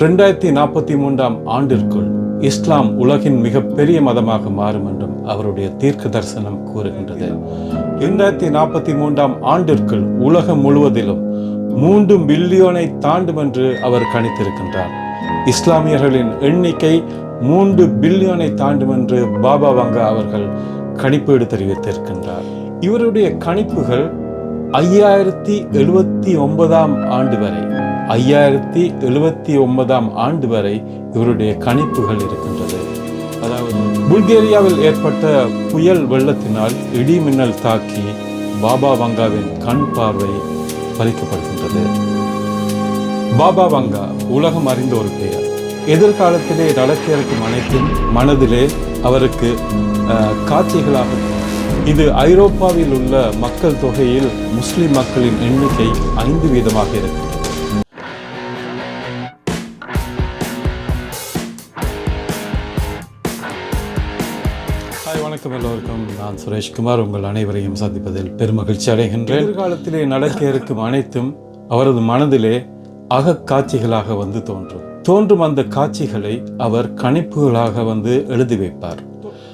ரெண்டாயிரத்தி நாற்பத்தி மூன்றாம் ஆண்டிற்குள் இஸ்லாம் உலகின் மிகப்பெரிய மதமாக மாறும் என்றும் அவருடைய தீர்க்க தரிசனம் கூறுகின்றது. இரண்டாயிரத்தி நாற்பத்தி மூன்றாம் ஆண்டிற்குள் உலகம் முழுவதிலும் மூன்று பில்லியனை தாண்டும் என்று அவர் கணித்திருக்கின்றார். இஸ்லாமியர்களின் எண்ணிக்கை மூன்று பில்லியனை தாண்டும் என்று பாபா வங்கா அவர்கள் கணிப்பீடு தெரிவித்திருக்கின்றார். இவருடைய கணிப்புகள் ஐயாயிரத்தி எழுபத்தி ஒன்பதாம் ஆண்டு வரை ஐயாயிரத்தி எழுபத்தி ஒன்பதாம் ஆண்டு வரை இவருடைய கணிப்புகள் இருக்கின்றது. அதாவது புல்கேரியாவில் ஏற்பட்ட புயல் வெள்ளத்தினால் இடி மின்னல் தாக்கி பாபா வங்காவின் கண் பார்வை பறிக்கப்படுகின்றது. பாபா வங்கா உலகம் அறிந்த ஒரு பெயர். எதிர்காலத்திலே நடக்க இருக்கும் அனைத்தும் மனதிலே அவருக்கு அஹ், காட்சிகளாக இது ஐரோப்பாவில் உள்ள மக்கள் தொகையில் முஸ்லிம் மக்களின் எண்ணிக்கை ஐந்து வீதமாக இருக்கும். வணக்கம் எல்லோருக்கும். நான் சுரேஷ்குமார். உங்கள் அனைவரையும் சந்திப்பதில் பெருமகிழ்ச்சி அடைகின்றேன். எதிர்காலத்திலே நடக்க இருக்கும் அனைத்தும் அவரது மனதிலே அகக்காட்சிகளாக வந்து தோன்றும். தோன்றும் அந்த காட்சிகளை அவர் கணிப்புகளாக வந்து எழுதி வைப்பார்.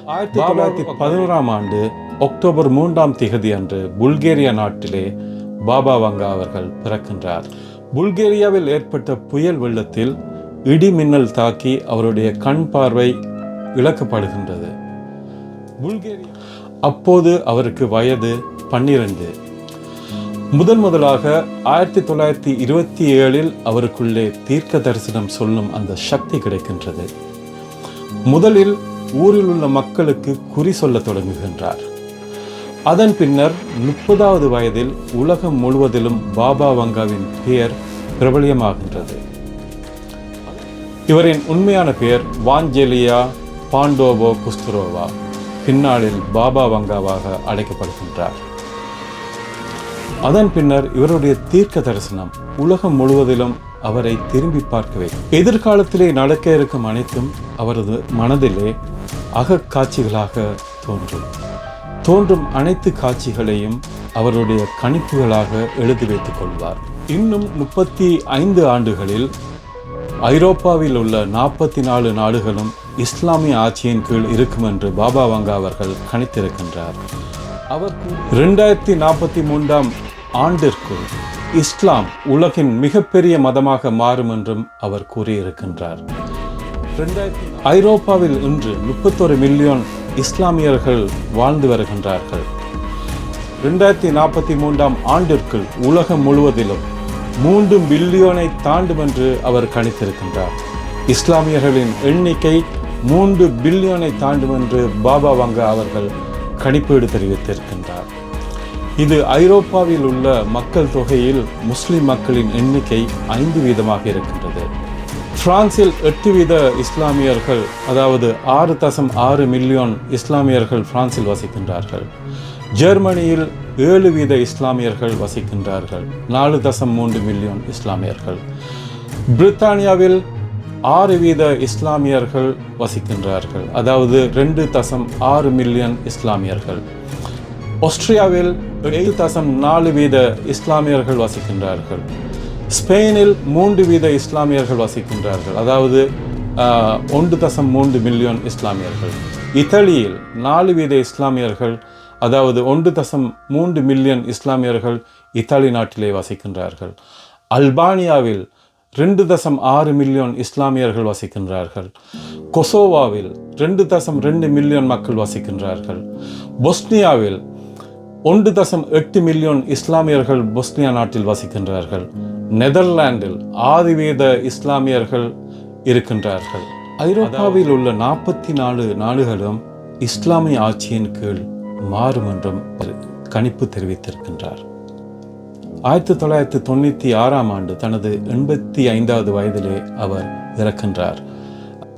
ஆயிரத்தி தொள்ளாயிரத்தி பதினோராம் ஆண்டு அக்டோபர் மூன்றாம் திகதி அன்று புல்கேரியா நாட்டிலே பாபா வங்கா அவர்கள் பிறக்கின்றார். புல்கேரியாவில் ஏற்பட்ட புயல் வெள்ளத்தில் இடி மின்னல் தாக்கி அவருடைய கண் பார்வை இழக்கப்படுகின்றது. புல்கேரியா. அப்போது அவருக்கு வயது பன்னிரண்டு. முதன் முதலாக ஆயிரத்தி தொள்ளாயிரத்தி இருபத்தி ஏழில் அவருக்குள்ளே தீர்க்க தரிசனம் சொல்லும் அந்த சக்தி கிடைக்கின்றது. முதலில் ஊரில் உள்ள மக்களுக்கு குறி சொல்ல தொடங்குகின்றார். அதன் பின்னர் முப்பதாவது வயதில் உலகம் முழுவதிலும் பாபா வங்காவின் பெயர் பிரபலியமாகின்றது. இவரின் உண்மையான பெயர் வாஞ்செலியா பாண்டோவோ குஸ்துரோவா. பின்னாளில் பாபா வங்காவாக அழைக்கப்படுகின்றார். அதன் பின்னர் இவருடைய தீர்க்க தரிசனம் உலகம் முழுவதிலும் அவரை திரும்பி பார்க்கவே எதிர்காலத்திலே நடக்க இருக்கும் அனைத்தும் அவரது மனதிலே அகக்காட்சிகளாக தோன்றும். தோன்றும் அனைத்து காட்சிகளையும் அவருடைய கணிப்புகளாக எழுதி வைத்துக் கொள்வார். இன்னும் முப்பத்தி ஐந்து ஆண்டுகளில் ஐரோப்பாவில் உள்ள நாற்பத்தி நாலு நாடுகளும் இஸ்லாமிய ஆட்சியின் கீழ் இருக்கும் என்று பாபா வங்கா அவர்கள் கணித்திருக்கின்றார். அவர் இரண்டாயிரத்தி நாற்பத்தி மூன்றாம் ஆண்டிற்குள் இஸ்லாம் உலகின் மிகப்பெரிய மதமாக மாறும் என்றும் அவர் கூறியிருக்கின்றார். ஐரோப்பாவில் இன்று முப்பத்தொரு மில்லியன் இஸ்லாமியர்கள் வாழ்ந்து வருகின்றார்கள். ரெண்டாயிரத்தி நாற்பத்தி மூன்றாம் ஆண்டிற்குள் உலகம் முழுவதிலும் மூன்று பில்லியோனை தாண்டும் என்று அவர் கணித்திருக்கின்றார். இஸ்லாமியர்களின் எண்ணிக்கை மூன்று பில்லியனை தாண்டும் என்று பாபா வங்கா அவர்கள் கணிப்பீடு தெரிவித்திருக்கின்றார். இது ஐரோப்பாவில் உள்ள மக்கள் தொகையில் முஸ்லிம் மக்களின் எண்ணிக்கை ஐந்து வீதமாக இருக்கின்றது. பிரான்சில் எட்டு வீத இஸ்லாமியர்கள் அதாவது ஆறு தசம் ஆறு மில்லியன் இஸ்லாமியர்கள் பிரான்சில் வசிக்கின்றார்கள். ஜெர்மனியில் ஏழு வீத இஸ்லாமியர்கள் வசிக்கின்றார்கள். நாலு தசம் மூன்று மில்லியன் இஸ்லாமியர்கள். பிரித்தானியாவில் ஆறு வீத இஸ்லாமியர்கள் வசிக்கின்றார்கள். அதாவது ரெண்டு தசம் ஆறு மில்லியன் இஸ்லாமியர்கள். ஆஸ்திரியாவில் ஏழு தசம் நாலு வீத இஸ்லாமியர்கள் வசிக்கின்றார்கள். ஸ்பெயினில் மூன்று வீத இஸ்லாமியர்கள் வசிக்கின்றார்கள். அதாவது ஒன்று தசம் மூன்று மில்லியன் இஸ்லாமியர்கள். இத்தாலியில் நாலு வீத இஸ்லாமியர்கள் அதாவது ஒன்று தசம் மூன்று மில்லியன் இஸ்லாமியர்கள் இத்தாலி நாட்டிலே வசிக்கின்றார்கள். அல்பானியாவில் ரெண்டு தசம் ஆறு மில்லியன் இஸ்லாமியர்கள் வசிக்கின்றார்கள். கொசோவாவில் ரெண்டு தசம் ரெண்டு மில்லியன் மக்கள் வசிக்கின்றார்கள். பொஸ்னியாவில் ஒன்று தசம் எட்டு மில்லியன் இஸ்லாமியர்கள் பொஸ்னியா நாட்டில் வசிக்கின்றார்கள். நெதர்லாந்தில் ஆதிவேத இஸ்லாமியர்கள் இருக்கின்றார்கள். ஐரோப்பாவில் உள்ள நாற்பத்தி நாலு நாடுகளும் இஸ்லாமிய ஆட்சியின் கீழ் மாறும் என்றும் கணிப்பு தெரிவித்திருக்கின்றார். ஆயிரத்தி தொள்ளாயிரத்தி தொண்ணூற்றி ஆறாம் ஆண்டு தனது எண்பத்தி ஐந்தாவது வயதிலே அவர் இறக்கின்றார்.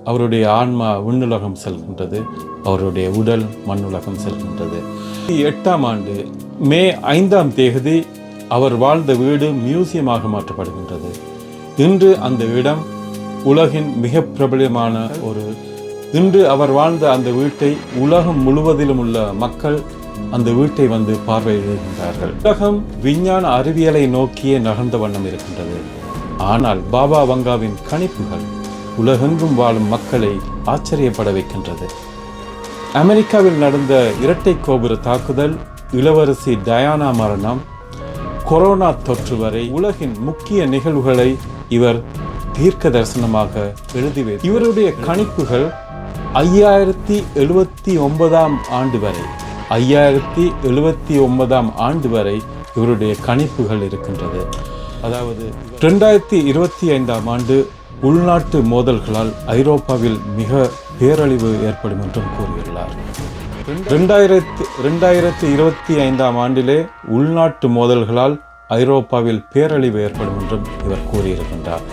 அவருடைய ஆன்மா விண்ணுலகம் செல்கின்றது. அவருடைய உடல் மண்ணுலகம் செல்கின்றது. எட்டாம் ஆண்டு மே ஐந்தாம் தேதி அவர் வாழ்ந்த வீடு மியூசியமாக மாற்றப்படுகின்றது. இன்று அந்த இடம் உலகின் மிக பிரபலமான ஒரு இன்று அவர் வாழ்ந்த அந்த வீட்டை உலகம் முழுவதிலும் உள்ள மக்கள் அந்த வீட்டை வந்து பார்வையிடுகின்றார்கள். உலகம் விஞ்ஞான அறிவியலை நோக்கியே நகர்ந்த வண்ணம் இருக்கின்றது. ஆனால் பாபா வங்காவின் கணிப்புகள் உலகெங்கும் வாழும் மக்களை ஆச்சரியப்பட வைக்கின்றது. அமெரிக்காவில் நடந்த இரட்டை கோபுர தாக்குதல் இளவரசி டயானா மரணம் கொரோனா தொற்று வரை உலகின் முக்கிய நிகழ்வுகளை இவர் தீர்க்க தரிசனமாக எழுதி இவருடைய கணிப்புகள் ஐயாயிரத்தி எழுபத்தி ஒன்பதாம் ஆண்டு வரை ஐயாயிரத்தி எழுபத்தி ஒன்பதாம் ஆண்டு வரை இவருடைய கணிப்புகள் இருக்கின்றது. அதாவது ரெண்டாயிரத்தி இருபத்தி ஐந்தாம் ஆண்டு உள்நாட்டு மோதல்களால் ஐரோப்பாவில் மிக பேரழிவு ஏற்படும் என்றும் கூறியுள்ளார். ரெண்டாயிரத்தி ரெண்டாயிரத்தி இருபத்தி ஐந்தாம் ஆண்டிலே உள்நாட்டு மோதல்களால் ஐரோப்பாவில் பேரழிவு ஏற்படும் என்றும் இவர் கூறியிருக்கின்றார்.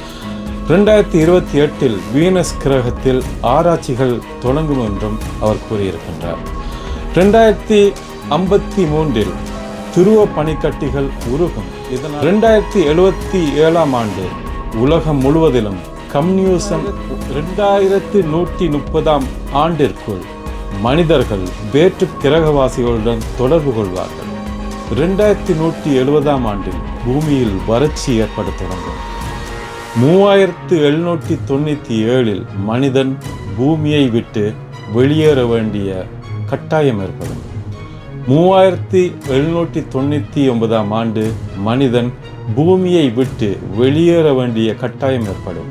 ரெண்டாயிரத்தி இருபத்தி எட்டில் வீனஸ் கிரகத்தில் ஆராய்ச்சிகள் தொடங்கும் என்றும் அவர் கூறியிருக்கின்றார். ரெண்டாயிரத்தி ஐம்பத்தி மூன்றில் துருவ பனிக்கட்டிகள் உருகும். இதனால் ரெண்டாயிரத்தி எழுபத்தி ஏழாம் ஆண்டு உலகம் முழுவதிலும் கம்யூனிசம் ரெண்டாயிரத்தி நூற்றி முப்பதாம் ஆண்டிற்குள் மனிதர்கள் வேற்று கிரகவாசிகளுடன் தொடர்பு கொள்வார்கள். ரெண்டாயிரத்தி நூற்றி எழுபதாம் ஆண்டில் பூமியில் வறட்சி ஏற்பட தொடங்கும். மூவாயிரத்து எழுநூற்றி தொண்ணூற்றி ஏழில் மனிதன் பூமியை விட்டு வெளியேற வேண்டிய கட்டாயம் ஏற்படும். மூவாயிரத்தி எழுநூற்றி தொண்ணூற்றி ஒன்பதாம் ஆண்டு மனிதன் பூமியை விட்டு வெளியேற வேண்டிய கட்டாயம் ஏற்படும்.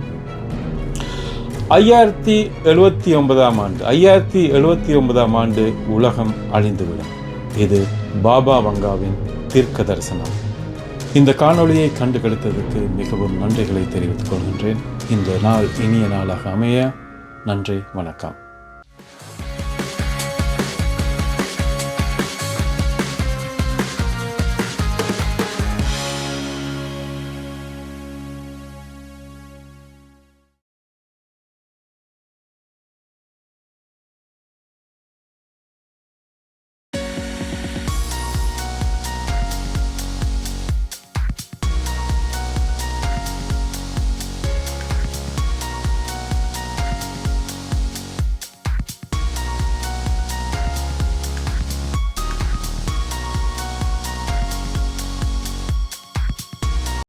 ஐயாயிரத்தி எழுபத்தி ஒன்பதாம் ஆண்டு ஐயாயிரத்தி எழுபத்தி ஒன்பதாம் ஆண்டு உலகம் அழிந்துவிடும். இது பாபா வங்காவின் தீர்க்க தரிசனம் இந்த காணொளியை கண்டுகெடுத்ததற்கு மிகவும் நன்றிகளை தெரிவித்துக் கொள்கின்றேன். இந்த நாள் இனிய நாளாக அமைய நன்றி வணக்கம்.